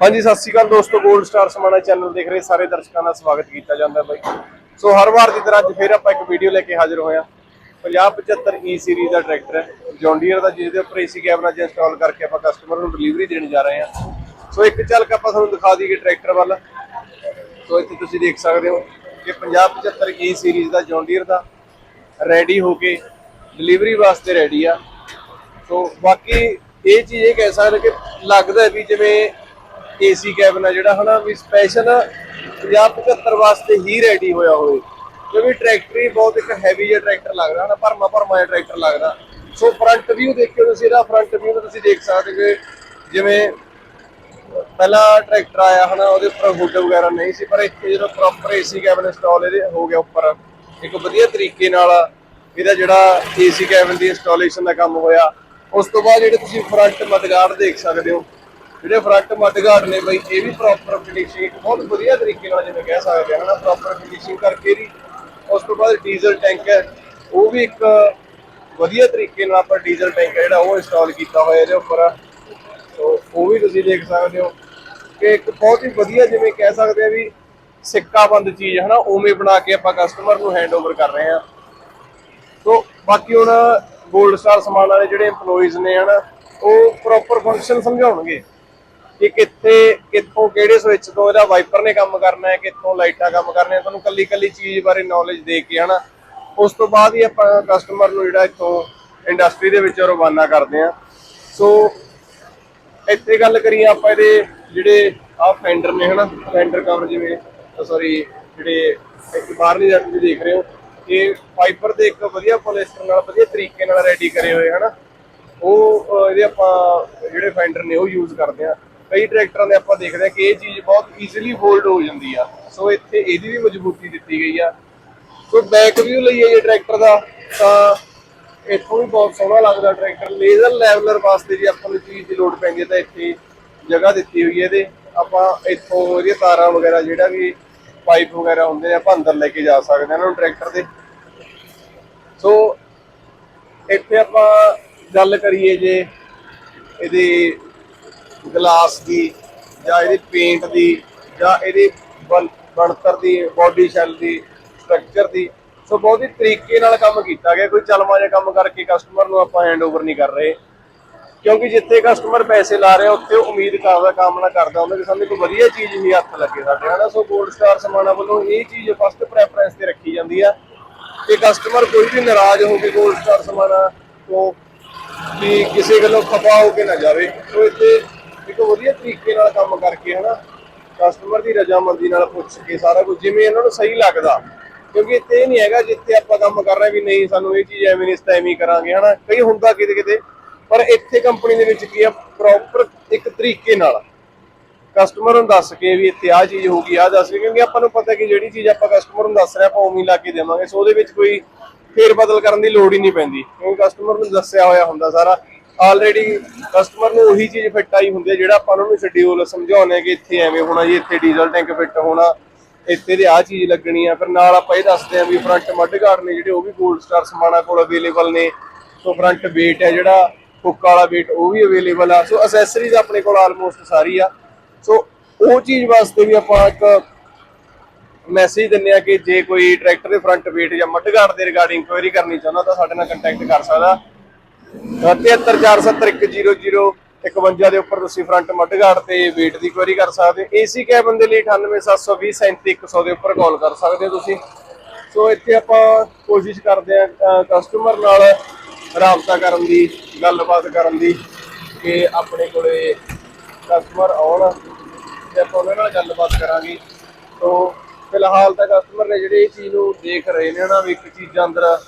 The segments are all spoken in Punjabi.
ਹਾਂਜੀ, ਸਤਿ ਸ਼੍ਰੀ ਅਕਾਲ ਦੋਸਤੋ 골ਡ ਸਟਾਰ ਸਮਾਣਾ ਚੈਨਲ ਦੇਖ ਰਹੇ ਸਾਰੇ ਦਰਸ਼ਕਾਂ ਦਾ ਸਵਾਗਤ ਕੀਤਾ ਜਾਂਦਾ ਬਾਈ। ਸੋ ਹਰ ਵਾਰ ਦੀ ਤਰ੍ਹਾਂ ਅੱਜ ਫੇਰ ਆਪਾਂ ਇੱਕ ਵੀਡੀਓ ਲੈ ਕੇ ਹਾਜ਼ਰ ਹੋਏ ਹਾਂ। 5075 E ਸੀਰੀਜ਼ ਦਾ ਟਰੈਕਟਰ ਹੈ। ਜੌਨ ਡੀਅਰ ਦਾ, ਜਿਹਦੇ ਉੱਪਰ ਏਸੀ ਕੈਮਰਾ ਜ ਇੰਸਟਾਲ ਕਰਕੇ ਆਪਾਂ ਕਸਟਮਰ ਨੂੰ ਡਿਲੀਵਰੀ ਦੇਣ ਜਾ ਰਹੇ ਹਾਂ। ਸੋ ਇੱਕ ਝਲਕ ਆਪਾਂ ਤੁਹਾਨੂੰ ਦਿਖਾ ਦਈਏ ਟਰੈਕਟਰ ਵੱਲ। ਸੋ ਇੱਥੇ ਤੁਸੀਂ ਦੇਖ ਸਕਦੇ ਹੋ ਕਿ 5075 E ਸੀਰੀਜ਼ ਦਾ ਜੌਨ ਦਾ ਰੈਡੀ ਹੋ ਕੇ ਡਿਲੀਵਰੀ ਵਾਸਤੇ ਰੈਡੀ ਆ। ਸੋ ਬਾਕੀ ਇਹ ਚੀਜ਼ ਇਹ ਕਹਿ ਸਕਦੇ ਕਿ ਲੱਗਦਾ ਵੀ ਜਿਵੇਂ ਏਸੀ ਕੈਬਨ ਆ ਜਿਹੜਾ ਹਨਾ ਵੀ ਸਪੈਸ਼ਲ 50 75 ਵਾਸਤੇ ਹੀ ਰੈਡੀ ਹੋਇਆ ਹੋਵੇ। ਕਿਉਂਕਿ ਟਰੈਕਟਰ ਹੀ ਬਹੁਤ ਇੱਕ ਹੈਵੀ ਜਿਹਾ ਟਰੈਕਟਰ ਲੱਗਦਾ ਹਨਾ ਭਰਮਾ ਭਰਮਾ ਜਿਹਾ ਟਰੈਕਟਰ ਲੱਗਦਾ ਸੋ ਫਰੰਟ ਵਿਊ ਦੇਖਿਓ ਤੁਸੀਂ, ਇਹਦਾ ਫਰੰਟ ਵਿਊ ਤੁਸੀਂ ਦੇਖ ਸਕਦੇ ਹੋ ਕਿ ਜਿਵੇਂ ਪਹਿਲਾ ਟਰੈਕਟਰ ਆਇਆ ਹਨਾ, ਉਹਦੇ ਉੱਪਰ ਹੁੱਡ ਵਗੈਰਾ ਨਹੀਂ ਸੀ, ਪਰ ਇੱਥੇ ਜਦੋਂ ਪ੍ਰੋਪਰ ਏਸੀ ਕੈਬਨ ਇੰਸਟਾਲ ਇਹਦੇ ਹੋ ਗਿਆ ਉੱਪਰ। ਇੱਕ ਵਧੀਆ ਤਰੀਕੇ ਨਾਲ ਇਹਦਾ ਜਿਹੜਾ ਏਸੀ ਕੈਬਨ ਦੀ ਇੰਸਟਾਲੇਸ਼ਨ ਦਾ ਕੰਮ ਹੋਇਆ। ਉਸ ਤੋਂ ਬਾਅਦ ਜਿਹੜੇ ਤੁਸੀਂ ਫਰੰਟ ਮਡਗਾਰਡ ਦੇਖ ਸਕਦੇ ਹੋ ਜਿਹੜੇ ਫਰੰਟ ਮਡਗਾਰਡ ਨੇ ਬਈ, ਇਹ ਵੀ ਪ੍ਰੋਪਰ ਫਿਨਿਸ਼ਿੰਗ ਬਹੁਤ ਵਧੀਆ ਤਰੀਕੇ ਨਾਲ ਜਿਵੇਂ ਕਹਿ ਸਕਦੇ ਹਾਂ ਨਾ ਪ੍ਰੋਪਰ ਫਿਨਿਸ਼ਿੰਗ ਕਰਕੇ ਵੀ, ਉਸ ਤੋਂ ਬਾਅਦ ਡੀਜ਼ਲ ਟੈਂਕ ਹੈ, ਉਹ ਵੀ ਇੱਕ ਵਧੀਆ ਤਰੀਕੇ ਨਾਲ ਆਪਾਂ ਡੀਜ਼ਲ ਟੈਂਕ ਹੈ ਜਿਹੜਾ ਉਹ ਇੰਸਟਾਲ ਕੀਤਾ ਹੋਇਆ ਇਹਦੇ ਉੱਪਰ। ਸੋ, ਉਹ ਵੀ ਤੁਸੀਂ ਦੇਖ ਸਕਦੇ ਹੋ ਕਿ ਇੱਕ ਬਹੁਤ ਹੀ ਵਧੀਆ ਜਿਵੇਂ ਕਹਿ ਸਕਦੇ ਆ ਵੀ ਸਿੱਕਾਬੰਦ ਚੀਜ਼ ਹੈ ਨਾ ਉਵੇਂ ਬਣਾ ਕੇ ਆਪਾਂ ਕਸਟਮਰ ਨੂੰ ਹੈਂਡਓਵਰ ਕਰ ਰਹੇ ਹਾਂ। ਸੋ, ਬਾਕੀ ਹੁਣ 골ਡ ਸਟਾਰ ਸਮਾਨ ਵਾਲੇ ਜਿਹੜੇ EMPLOYEES ਨੇ, ਹਨਾ, ਉਹ ਪ੍ਰੋਪਰ ਫੰਕਸ਼ਨ ਸਮਝਾਉਣਗੇ। ਕਿ ਕਿੱਥੇ, ਕਿੱਥੋਂ, ਕਿਹੜੇ ਸਵਿਚ ਤੋਂ ਇਹਦਾ ਵਾਈਪਰ ਨੇ ਕੰਮ ਕਰਨਾ ਹੈ, ਕਿੱਥੋਂ ਲਾਈਟਾਂ ਕੰਮ ਕਰਨੀਆਂ ਤੁਹਾਨੂੰ ਕੱਲੀ ਕੱਲੀ ਚੀਜ਼ ਬਾਰੇ ਨੌਲੇਜ ਦੇ ਕੇ ਹਨਾ। ਉਸ ਤੋਂ ਬਾਅਦ ਹੀ ਆਪਾਂ ਕਸਟਮਰ ਨੂੰ ਜਿਹੜਾ ਇੱਥੋਂ ਇੰਡਸਟਰੀ ਦੇ ਵਿੱਚ ਰਵਾਨਾ ਕਰਦੇ ਆ ਸੋ ਇੱਥੇ ਗੱਲ ਕਰੀਏ ਆਪਾਂ ਇਹਦੇ ਜਿਹੜੇ ਆ ਫੈਂਡਰ ਨੇ ਹਨਾ ਫੈਂਡਰ ਕਵਰ ਜਿਵੇਂ ਸੌਰੀ ਜਿਹੜੇ ਇੱਕ ਬਾਹਰਲੀ ਜੱਟ ਵੀ ਦੇਖ ਰਹੇ ਹੋ, ਇਹ ਫਾਈਬਰ ਦੇ ਇੱਕ ਵਧੀਆ ਪੋਲਿਸਟਰ ਨਾਲ, ਵਧੀਆ ਤਰੀਕੇ ਨਾਲ ਰੈਡੀ ਕਰੇ ਹੋਏ ਹਨਾ। ਉਹ ਇਹਦੇ ਆਪਾਂ ਜਿਹੜੇ ਫੈਂਡਰ ਨੇ ਉਹ ਯੂਜ਼ ਕਰਦੇ ਆ ਕਈ ਟਰੈਕਟਰਾਂ ਦੇ ਆਪਾਂ ਦੇਖਦੇ ਆ ਕਿ ਇਹ ਚੀਜ਼ ਬਹੁਤ ਈਜ਼ੀਲੀ ਫੋਲਡ ਹੋ ਜਾਂਦੀ ਆ। ਸੋ ਇੱਥੇ ਇਹਦੀ ਵੀ ਮਜ਼ਬੂਤੀ ਦਿੱਤੀ ਗਈ ਆ। ਸੋ ਬੈਕ ਵਿਊ ਲਈਏ ਜੇ ਟਰੈਕਟਰ ਦਾ, ਤਾਂ ਇੱਥੋਂ ਵੀ ਬਹੁਤ ਸੋਹਣਾ ਲੱਗਦਾ ਟਰੈਕਟਰ। ਲੇਜ਼ਰ ਲੈਵਲਰ ਵਾਸਤੇ ਜੇ ਆਪਾਂ ਨੂੰ ਚੀਜ਼ ਦੀ ਲੋੜ ਪੈਂਦੀ ਹੈ ਤਾਂ ਇੱਥੇ ਜਗ੍ਹਾ ਦਿੱਤੀ ਹੋਈ ਹੈ ਇਹਦੇ। ਆਪਾਂ ਇੱਥੋਂ ਇਹਦੀਆਂ ਤਾਰਾਂ ਵਗੈਰਾ, ਜਿਹੜਾ ਵੀ ਪਾਈਪ ਵਗੈਰਾ ਹੁੰਦੇ ਨੇ, ਆਪਾਂ ਅੰਦਰ ਲੈ ਕੇ ਜਾ ਸਕਦੇ ਹਾਂ ਇਹਨਾਂ ਨੂੰ ਟਰੈਕਟਰ ਦੇ। ਸੋ ਇੱਥੇ ਆਪਾਂ ਗੱਲ ਕਰੀਏ ਜੇ ਇਹਦੇ ਗਲਾਸ ਦੀ ਜਾਂ ਇਹਦੀ ਪੇਂਟ ਦੀ ਜਾਂ ਇਹਦੀ ਬਣ- ਬਣਤਰ ਦੀ ਬਾਡੀ ਸ਼ੈਲ ਦੀ ਸਟਰਕਚਰ ਦੀ, ਸੋ ਬਹੁਤ ਹੀ ਤਰੀਕੇ ਨਾਲ ਕੰਮ ਕੀਤਾ ਗਿਆ। ਕੋਈ ਚਲਮਾ ਜਿਹਾ ਕੰਮ ਕਰਕੇ ਕਸਟਮਰ ਨੂੰ ਆਪਾਂ ਹੈਂਡਓਵਰ ਨਹੀਂ ਕਰ ਰਹੇ। ਕਿਉਂਕਿ ਜਿੱਥੇ ਕਸਟਮਰ ਪੈਸੇ ਲਾ ਰਿਹਾ, ਉੱਥੇ ਉਹ ਉਮੀਦ ਕਰਦਾ, ਕਾਮਨਾ ਕਰਦਾ ਹੁੰਦਾ ਕਿ ਸਾਨੂੰ ਕੋਈ ਵਧੀਆ ਚੀਜ਼ ਹੀ ਹੱਥ ਲੱਗੇ ਸਾਡੇ, ਹਨਾ? ਸੋ 골ਡ ਸਟਾਰ ਸਮਾਨਾ ਵੱਲੋਂ ਇਹ ਚੀਜ਼ ਫਸਟ ਪ੍ਰੈਫਰੈਂਸ ਤੇ ਰੱਖੀ ਜਾਂਦੀ ਆ। ਕਿ ਕਸਟਮਰ ਕੋਈ ਵੀ ਨਾਰਾਜ਼ ਹੋ ਕੇ 골ਡ ਸਟਾਰ ਸਮਾਨਾ ਤੋਂ ਵੀ ਕਿਸੇ ਗੱਲੋਂ ਖਪਾ ਹੋ ਕੇ ਨਾ ਜਾਵੇ ਸੋ ਇੱਥੇ ਇੱਕ ਵਧੀਆ ਤਰੀਕੇ ਨਾਲ ਕੰਮ ਕਰਕੇ ਹਨਾ ਕਸਟਮਰ ਦੀ ਰਜਾਮੰਦੀ ਨਾਲ ਪੁੱਛ ਕੇ ਸਾਰਾ ਕੁਝ, ਜਿਵੇਂ ਇਹਨਾਂ ਨੂੰ ਸਹੀ ਲੱਗਦਾ। ਕਿਉਂਕਿ ਇੱਥੇ ਨਹੀਂ ਹੈਗਾ ਜਿੱਥੇ ਆਪਾਂ ਕੰਮ ਕਰ ਰਹੇ ਵੀ ਨਹੀਂ, ਸਾਨੂੰ ਇਹ ਚੀਜ਼ ਐਵੇਂ ਨਹੀਂ, ਇਸ ਕਰਾਂਗੇ ਹਨਾ। ਕਈ ਹੁੰਦਾ ਕਿਤੇ ਕਿਤੇ, ਪਰ ਇੱਥੇ ਕੰਪਨੀ ਦੇ ਵਿੱਚ ਕੀ ਆ ਪ੍ਰੋਪਰ ਇੱਕ ਤਰੀਕੇ ਨਾਲ ਕਸਟਮਰ ਨੂੰ ਦੱਸ ਕੇ ਵੀ ਇੱਥੇ ਆ ਚੀਜ਼ ਹੋਊਗੀ ਆ ਦੱਸ ਕੇ, ਕਿਉਂਕਿ ਆਪਾਂ ਨੂੰ ਪਤਾ ਕਿ ਜਿਹੜੀ ਚੀਜ਼ ਆਪਾਂ ਕਸਟਮਰ ਨੂੰ ਦੱਸ ਰਹੇ ਆਪਾਂ ਉਵੇਂ ਲਾ ਕੇ ਦੇਵਾਂਗੇ। ਸੋ ਉਹਦੇ ਵਿੱਚ ਕੋਈ ਫੇਰ ਬਦਲ ਕਰਨ ਦੀ ਲੋੜ ਹੀ ਨਹੀਂ ਪੈਂਦੀ। ਕਿਉਂਕਿ ਕਸਟਮਰ ਨੂੰ ਦੱਸਿਆ ਹੋਇਆ ਹੁੰਦਾ ਸਾਰਾ। ਆਲਰੇਡੀ ਕਸਟਮਰ ਨੂੰ ਉਹੀ ਚੀਜ਼ ਫਿੱਟ ਆਈ ਹੁੰਦੀ ਹੈ, ਜਿਹੜਾ ਆਪਾਂ ਉਹਨਾਂ ਨੂੰ ਸ਼ਡਿਊਲ ਸਮਝਾਉਂਦੇ ਕਿ ਇੱਥੇ ਐਵੇਂ ਹੋਣਾ ਜੀ, ਇੱਥੇ ਡੀਜ਼ਲ ਟੈਂਕ ਫਿੱਟ ਹੋਣਾ, ਇੱਥੇ ਦੇ ਆ ਚੀਜ਼ ਲੱਗਣੀ ਆ। ਫਿਰ ਨਾਲ ਆਪਾਂ ਇਹ ਦੱਸਦੇ ਆ ਵੀ ਫਰੰਟ ਮੱਡ ਗਾਰਡ ਨੇ ਜਿਹੜੇ ਉਹ ਵੀ 골ਡ ਸਟਾਰ ਸਮਾਨਾ ਕੋਲ ਅਵੇਲੇਬਲ ਨੇ। ਸੋ ਫਰੰਟ ਵੇਟ ਹੈ ਜਿਹੜਾ ਹੁੱਕ ਵਾਲਾ ਵੇਟ ਉਹ ਵੀ ਅਵੇਲੇਬਲ ਆ। ਸੋ ਅਸੈਸਰੀਜ਼ ਆਪਣੇ ਕੋਲ ਆਲਮੋਸਟ ਸਾਰੀ ਆ। ਸੋ ਉਹ ਚੀਜ਼ ਵਾਸਤੇ ਵੀ ਆਪਾਂ ਇੱਕ ਮੈਸੇਜ ਦਿੰਨੇ ਆ ਕਿ ਜੇ ਕੋਈ ਟਰੈਕਟਰ ਦੇ ਫਰੰਟ ਵੇਟ ਜਾਂ ਮੱਡ ਗਾਰਡ ਦੇ ਰਿਗਾਰਡਿੰਗ ਕੁਐਰੀ ਕਰਨੀ ਚਾਹੁੰਦਾ ਤਾਂ ਸਾਡੇ ਨਾਲ ਕੰਟੈਕਟ ਕਰ ਸਕਦਾ। 73470 ਦੇ ਉੱਪਰ ਤੁਸੀਂ ਫਰੰਟ ਮੱਡਗਾਰਡ ਤੇ weight ਦੀ ਕੁਐਰੀ ਕਰ ਸਕਦੇ ਹੋ। ਏਸੀ ਕੈਬਨ ਦੇ ਲਈ 98720 ਦੇ ਉੱਪਰ ਕਾਲ ਕਰ ਸਕਦੇ ਹੋ ਤੁਸੀਂ। ਸੋ ਇੱਥੇ ਆਪਾਂ ਕੋਸ਼ਿਸ਼ ਕਰਦੇ ਆ ਕਸਟਮਰ ਨਾਲ ਰਾਬਤਾ ਕਰਨ ਦੀ, ਗੱਲਬਾਤ ਕਰਨ ਦੀ ਕਿ ਆਪਣੇ ਕੋਲੇ ਕਸਟਮਰ ਆਉਣ ਤੇ ਆਪਾਂ ਉਹਨਾਂ ਨਾਲ ਗੱਲਬਾਤ ਕਰਾਂਗੇ। ਸੋ ਫਿਲਹਾਲ ਤਾਂ ਕਸਟਮਰ ਨੇ ਜਿਹੜੇ ਇਹ ਚੀਜ਼ ਨੂੰ ਦੇਖ ਰਹੇ ਨੇ ਨਾ, ਵੀ ਇੱਕ ਚੀਜ਼ਾਂ ਅੰਦਰ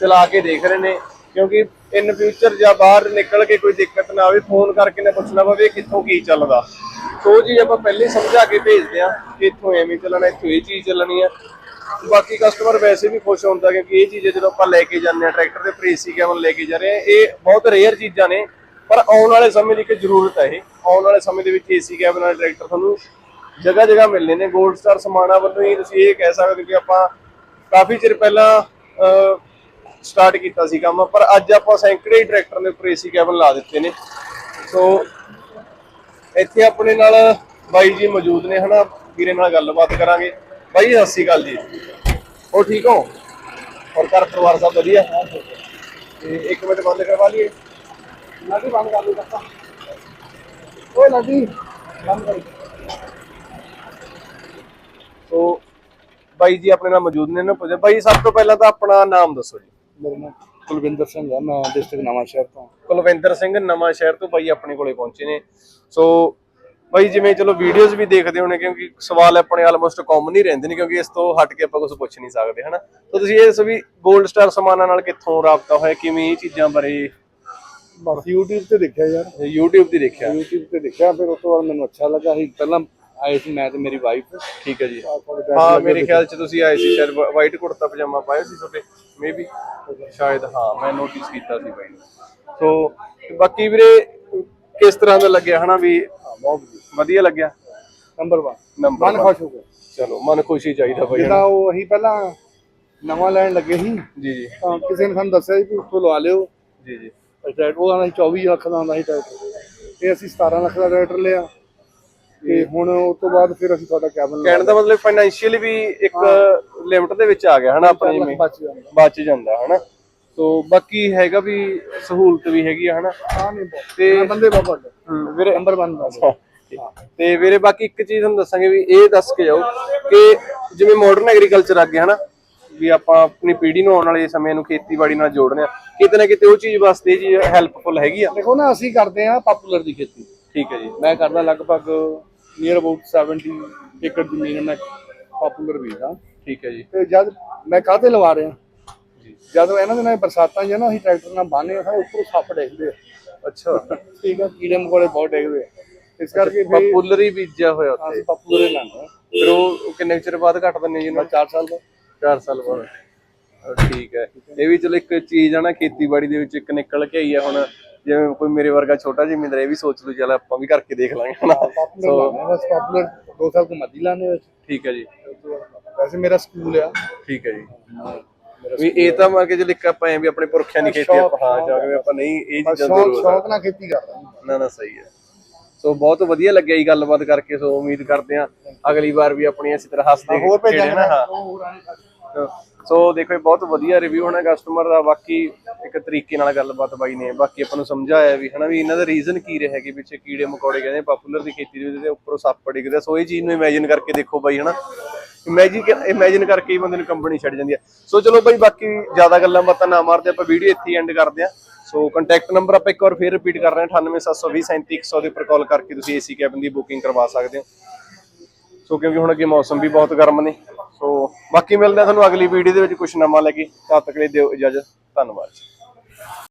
ਚਲਾ ਕੇ ਦੇਖ ਰਹੇ ਨੇ। ਕਿਉਂਕਿ ਇਨ ਫਿਊਚਰ ਜਾਂ ਬਾਹਰ ਨਿਕਲ ਕੇ ਕੋਈ ਦਿੱਕਤ ਨਾ ਆਵੇ ਫੋਨ ਕਰਕੇ ਨਾ ਪੁੱਛਣਾ ਪਵੇ ਕਿੱਥੋਂ ਕੀ ਚੱਲਦਾ। ਸੋ ਉਹ ਚੀਜ਼ ਆਪਾਂ ਪਹਿਲੇ ਸਮਝਾ ਕੇ ਭੇਜਦੇ ਆ ਕਿ ਇੱਥੋਂ ਐਵੇਂ ਚੱਲਣਾ, ਇੱਥੋਂ ਇਹ ਚੀਜ਼ ਚੱਲਣੀ ਆ ਬਾਕੀ ਕਸਟਮਰ ਵੈਸੇ ਵੀ ਖੁਸ਼ ਹੁੰਦਾ ਕਿਉਂਕਿ ਇਹ ਚੀਜ਼ਾਂ ਜਦੋਂ ਆਪਾਂ ਲੈ ਕੇ ਜਾਂਦੇ ਆ ਟਰੈਕਟਰ ਦੇ ਪ੍ਰੀਸੀ ਕੈਮਨ ਲੈ ਕੇ ਜਾ ਰਹੇ ਆ ਇਹ ਬਹੁਤ ਰੇਅਰ ਚੀਜ਼ਾਂ ਨੇ, ਪਰ ਆਉਣ ਵਾਲੇ ਸਮੇਂ ਦੀ ਇੱਕ ਜ਼ਰੂਰਤ ਹੈ ਇਹ। ਆਉਣ ਵਾਲੇ ਸਮੇਂ ਦੇ ਵਿੱਚ ਏਸੀ ਕੈਬਨ ਵਾਲੇ ਟਰੈਕਟਰ ਤੁਹਾਨੂੰ ਜਗ੍ਹਾ ਜਗ੍ਹਾ ਮਿਲਨੇ ਨੇ 골ਡ ਸਟਾਰ ਸਮਾਨਾ ਵੱਲੋਂ ਹੀ ਤੁਸੀਂ ਇਹ ਕਹਿ ਸਕਦੇ ਹੋ ਕਿ ਆਪਾਂ ਕਾਫੀ ਚਿਰ ਪਹਿਲਾਂ ਸਟਾਰਟ ਕੀਤਾ ਸੀ ਕੰਮ ਪਰ ਅੱਜ ਆਪਾਂ ਸੈਂਕੜੇ ਟਰੈਕਟਰ ਦੇ ਉੱਪਰ ਏਸੀ ਕੈਬਨ ਲਾ ਦਿੱਤੇ ਨੇ। ਸੋ ਇੱਥੇ ਆਪਣੇ ਨਾਲ ਬਾਈ ਜੀ ਮੌਜੂਦ ਨੇ ਹਨਾ? ਵੀਰੇ ਨਾਲ ਗੱਲਬਾਤ ਕਰਾਂਗੇ। ਬਾਈ ਸਤਿ ਸ਼੍ਰੀ ਅਕਾਲ ਜੀ। ਹੋ ਠੀਕ ਹੋ? ਔਰ ਘਰ ਪਰਿਵਾਰ ਸਭ ਵਧੀਆ? ਤੇ ਇੱਕ ਮਿੰਟ ਬੰਦ ਕਰਵਾ ਲਈਏ। ਲਾਡੀ ਬੰਦ ਕਰ ਲਈ ਕੱਤਾ ਓਏ ਲਾਡੀ ਬੰਦ ਕਰ। ਸੋ ਬਾਈ ਜੀ ਆਪਣੇ ਨਾਲ ਮੌਜੂਦ ਨੇ ਨਾ ਪੁੱਛੇ ਬਾਈ ਸਭ ਤੋਂ ਪਹਿਲਾਂ ਤਾਂ ਆਪਣਾ ਨਾਮ ਦੱਸੋ ਜੀ। ਮੇਰਾ ਨਾਮ ਕੁਲਵਿੰਦਰ ਸਿੰਘ ਹੈ ਮੈਂ ਡਿਸਟ੍ਰਿਕਟ ਨਵਾਂ ਸ਼ਹਿਰ ਤੋਂ। ਕੁਲਵਿੰਦਰ ਸਿੰਘ ਨਵਾਂ ਸ਼ਹਿਰ ਤੋਂ ਬਾਈ ਆਪਣੇ ਕੋਲੇ ਪਹੁੰਚੇ ਨੇ। ਸੋ ਬਾਈ ਜਿਵੇਂ ਚਲੋ ਵੀਡੀਓਜ਼ ਵੀ ਦੇਖਦੇ ਹੋਣੇ ਕਿਉਂਕਿ ਸਵਾਲ ਆਪਣੇ ਆਲਮੋਸਟ ਕਾਮਨ ਹੀ ਰਹਿੰਦੇ ਨੇ ਕਿਉਂਕਿ ਇਸ ਤੋਂ ਹਟ ਕੇ ਆਪਾਂ ਕੁਝ ਪੁੱਛ ਨਹੀਂ ਸਕਦੇ ਹਨਾ? ਤਾਂ ਤੁਸੀਂ ਇਹ ਸਭੀ 골ਡ ਸਟਾਰ ਸਮਾਨਾਂ ਨਾਲ ਕਿੱਥੋਂ ਰਾਬਤਾ ਹੋਇਆ ਕਿਵੇਂ ਇਹ ਚੀਜ਼ਾਂ ਬਾਰੇ? ਬਸ YouTube ਤੇ ਦੇਖਿਆ ਯਾਰ। YouTube ਤੇ ਦੇਖਿਆ। YouTube ਤੇ ਦੇਖਿਆ ਫਿਰ ਉਸ ਤੋਂ ਬਾਅਦ ਮੈਨੂੰ ਅੱਛਾ ਲੱਗਾ। ਸੀ ਪਹਿਲਾਂ ਆਏ ਸੀ ਮੈਂ ਤੇ ਮੇਰੀ ਵਾਈਫ ਠੀਕ ਹੈ ਜੀ। ਹਾਂ ਮੇਰੇ ਖਿਆਲ ਚ ਤੁਸੀਂ ਆਏ ਸੀ ਸ਼ਾਇਦ ਵਾਈਟ ਕੁੜਤਾ ਪਜਾਮਾ ਪਾਇਆ ਸੀ ਤੁਹਾਡੇ ਮੇਬੀ ਸ਼ਾਇਦ ਹਾਂ ਮੈਂ ਨੋਟਿਸ ਕੀਤਾ ਸੀ ਬਾਈ ਸੋ ਬਾਕੀ ਵੀਰੇ ਕਿਸ ਤਰ੍ਹਾਂ ਦਾ ਲੱਗਿਆ ਹਨਾ ਵੀ ਬਹੁਤ ਵਧੀਆ। ਲੱਗਿਆ? ਨੰਬਰ 1 ਨੰਬਰ ਮਨ ਖੁਸ਼ ਹੋ ਗਿਆ। ਚਲੋ ਮਨ ਖੁਸ਼ੀ ਚਾਹੀਦਾ ਬਾਈ ਜਿੱਦਾਂ ਉਹ ਅਸੀਂ ਪਹਿਲਾਂ ਨਵਾਂ ਲੈਣ ਲੱਗੇ ਸੀ ਜੀ ਜੀ। ਤਾਂ ਕਿਸੇ ਨੇ ਸਾਨੂੰ ਦੱਸਿਆ ਸੀ ਕਿ ਉੱਥੋਂ ਲਵਾ ਲਿਓ। ਜੀ ਜੀ। ਟਰੈਕਟਰ ਉਹ ਆਂਦਾ 24 ਲੱਖ ਦਾ ਆਂਦਾ ਸੀ ਟਰੈਕਟਰ। ਤੇ ਅਸੀਂ 17 ਲੱਖ ਦਾ ਟਰੈਕਟਰ ਲਿਆ। ਤੇ ਹੁਣ ਉਸ ਤੋਂ ਬਾਅਦ ਫਿਰ ਅਸੀਂ ਤੁਹਾਡਾ ਕੈਬਨ ਕਹਿਣ ਦਾ ਮਤਲਬ ਫਾਈਨੈਂਸ਼ੀਅਲੀ ਵੀ ਇੱਕ ਲਿਮਟ ਦੇ ਵਿੱਚ ਆ ਗਿਆ ਹਨਾ ਆਪਣੇ ਜਿਵੇਂ ਬਚ ਜਾਂਦਾ। ਬਚ ਜਾਂਦਾ ਹਨਾ। ਸੋ ਬਾਕੀ ਹੈਗਾ ਵੀ ਸਹੂਲਤ ਵੀ ਹੈਗੀ ਆ ਹਨਾ। ਹਾਂ ਨਹੀਂ ਬਹੁਤ। ਤੇ ਮੈਂ ਬੰਦੇ ਬਾਬਾ ਹਮ, ਵੀਰੇ। ਨੰਬਰ 1 ਦਾ ਤੇ ਵੀਰੇ ਬਾਕੀ ਇੱਕ ਚੀਜ਼ ਤੁਹਾਨੂੰ ਦੱਸਾਂਗੇ ਵੀ ਇਹ ਦੱਸ ਕੇ ਜਾਓ ਕਿ ਜਿਵੇਂ ਮਾਡਰਨ ਐਗਰੀਕਲਚਰ ਅੱਗੇ ਹਨਾ ਵੀ ਆਪਾਂ ਆਪਣੀ ਪੀੜ੍ਹੀ ਨੂੰ ਆਉਣ ਵਾਲੇ ਸਮੇਂ ਨੂੰ ਖੇਤੀਬਾੜੀ ਨਾਲ ਜੋੜਨੇ ਆ। ਕਿਤੇ ਨਾ ਕਿਤੇ ਉਹ ਚੀਜ਼ ਵਾਸਤੇ ਚੀਜ਼ ਹੈਲਪਫੁਲ ਹੈਗੀ ਆ। ਦੇਖੋ ਨਾ ਅਸੀਂ ਕਰਦੇ ਆ ਪਪੂਲਰ ਦੀ ਖੇਤੀ। ਠੀਕ ਹੈ ਜੀ। ਮੈਂ ਕਰਦਾ ਲਗਭਗ ਨੀਅਰ ਅਬਾਊਟ 70 ਏਕੜ ਜ਼ਮੀਨ ਮੈਂ ਪਪੂਲਰ ਬੀਜਦਾ ਠੀਕ ਹੈ ਜੀ। ਤੇ ਜਦ ਮੈਂ ਕਾਹਤੇ ਲਵਾ ਰਿਹਾ? ਜਦ ਇਹਨਾਂ ਦੇ ਨਾਲ ਬਰਸਾਤਾਂ ਜਾਂ ਨਾ ਅਸੀਂ ਟਰੈਕਟਰ ਨਾਲ ਬਾਨੇ ਆ ਉੱਪਰੋਂ ਸੱਪ ਡੇਗਦੇ ਅੱਛਾ। ਠੀਕ ਆ ਕੀੜੇ ਮਕੌੜੇ ਬਹੁਤ ਡੇਗਦੇ ਇਸ ਕਰਕੇ ਫਿਰ ਪਪੂਲਰ ਹੀ ਬੀਜਿਆ ਹੋਇਆ ਉੱਥੇ। ਪਪੂਲਰ ਹੀ ਲਾਉਂਦੇ ਫਿਰ ਉਹ ਕਿੰਨੇ ਚਿਰ ਬਾਅਦ ਘਟ ਦਿੰਦੇ ਜੀ ਉਹਨਾਂ 4 ਸਾਲ ਦਾ 4 ਸਾਲ ਬਾਅਦ। ਠੀਕ ਹੈ। ਇਹ ਵੀ ਚਲੋ ਇੱਕ ਚੀਜ਼ ਆ ਨਾ ਖੇਤੀਬਾੜੀ ਦੇ ਵਿੱਚ ਇੱਕ ਨਿਕਲ ਕੇ ਆਈ ਆ ਹੁਣ। ਜਿਵੇਂ ਕੋਈ ਮੇਰੇ ਵਰਗਾ ਛੋਟਾ ਜ਼ਿਮੀਂਦਾਰ ਇਹ ਵੀ ਸੋਚ ਲੂ ਚੱਲ ਆਪਾਂ ਵੀ ਕਰਕੇ ਦੇਖ ਲਾਂਗੇ ਹਨਾ? ਆ, ਬਸ ਪਪੂਲਰ 2 ਸਾਲ ਮੱਦੀ ਲਾਣੇ ਵਿੱਚ ਠੀਕ ਹੈ ਜੀ। ਵੈਸੇ ਮੇਰਾ ਸਕੂਲ ਆ। ਠੀਕ ਹੈ ਜੀ। ਵੀ ਇਹ ਤਾਂ ਮੰਨ ਕੇ ਜੇ ਲਿਖ ਆਪਾਂ ਐ ਵੀ ਆਪਣੇ ਪੁਰਖਿਆਂ ਦੀ ਖੇਤੀ ਆਪਾਂ ਹਾਂ ਜਾ ਕੇ ਆਪਾਂ ਨਹੀਂ ਇਹ ਚੀਜ਼ਾਂ ਜ਼ਰੂਰ ਸ਼ੌਕ ਨਾਲ ਖੇਤੀ ਕਰਦਾ ਨਾ ਨਾ ਸਹੀ ਹੈ। ਸੋ ਬਹੁਤ ਵਧੀਆ ਲੱਗਿਆ ਜੀ ਗੱਲਬਾਤ ਕਰਕੇ ਸੋ ਉਮੀਦ ਕਰਦੇ ਆ ਅਗਲੀ ਵਾਰ ਵੀ ਆਪਣੀ ਇਸੇ ਤਰ੍ਹਾਂ ਹੱਸਦੇ ਹੋਰ ਭੇਜਾਂਗੇ ਨਾ। ਹਾਂ। ਹੋਰ ਆਣੇ ਸੋ ਦੇਖੋ ਇਹ ਬਹੁਤ ਵਧੀਆ ਰਿਵਿਊ ਹੋਣਾ ਕਸਟਮਰ ਦਾ, ਬਾਕੀ ਇੱਕ ਤਰੀਕੇ ਨਾਲ ਗੱਲਬਾਤ ਬਾਈ ਨੇ, ਬਾਕੀ ਆਪਾਂ ਨੂੰ ਸਮਝਾਇਆ ਵੀ ਹਨਾ ਵੀ ਇਹਨਾਂ ਦਾ ਰੀਜ਼ਨ ਕੀ ਰਿਹਾ ਕਿ ਪਿੱਛੇ ਕੀੜੇ ਮਕੌੜੇ ਕਹਿੰਦੇ ਪਪੂਲਰ ਦੀ ਖੇਤੀ ਦੇ ਵਿੱਚ ਉੱਪਰੋਂ ਸੱਪ ਡਿੱਗਦੇ ਸੋ ਇਹ ਚੀਜ਼ ਨੂੰ ਇਮੇਜਿਨ ਕਰਕੇ ਦੇਖੋ ਬਾਈ ਹਨਾ। ਇਮੇਜਿਨ ਇਮੇਜਿਨ ਕਰਕੇ ਹੀ ਬੰਦੇ ਨੂੰ ਕੰਪਨੀ ਛੱਡ ਜਾਂਦੀ ਹੈ ਸੋ ਚਲੋ ਬਾਈ ਬਾਕੀ ਜ਼ਿਆਦਾ ਗੱਲਾਂ ਬਾਤਾਂ ਨਾ ਮਾਰਦੇ, ਆਪਾਂ ਵੀਡੀਓ ਇੱਥੇ ਹੀ ਐਂਡ ਕਰਦੇ ਆ। ਸੋ ਕੰਟੈਕਟ ਨੰਬਰ ਆਪਾਂ ਇੱਕ ਵਾਰ ਫੇਰ ਰਿਪੀਟ ਕਰ ਰਹੇ ਹਾਂ 98720 ਦੇ ਉੱਪਰ ਕਾਲ ਕਰਕੇ ਤੁਸੀਂ ਏਸੀ ਕੈਬਨ ਦੀ ਬੁਕਿੰਗ ਕਰਵਾ ਸਕਦੇ ਹੋ। ਸੋ ਕਿਉਂਕਿ ਹੁਣ ਅੱਗੇ ਮੌਸਮ ਵੀ ਬਹੁਤ ਗਰਮ ਨੇ। ਸੋ ਬਾਕੀ ਮਿਲਦੇ ਆ ਤੁਹਾਨੂੰ ਅਗਲੀ ਵੀਡੀਓ ਦੇ ਵਿੱਚ ਕੁਝ ਨਵਾਂ ਲੈ ਕੇ। ਤਦ ਤੱਕ ਲਈ ਦਿਓ ਇਜਾਜ਼ਤ। ਧੰਨਵਾਦ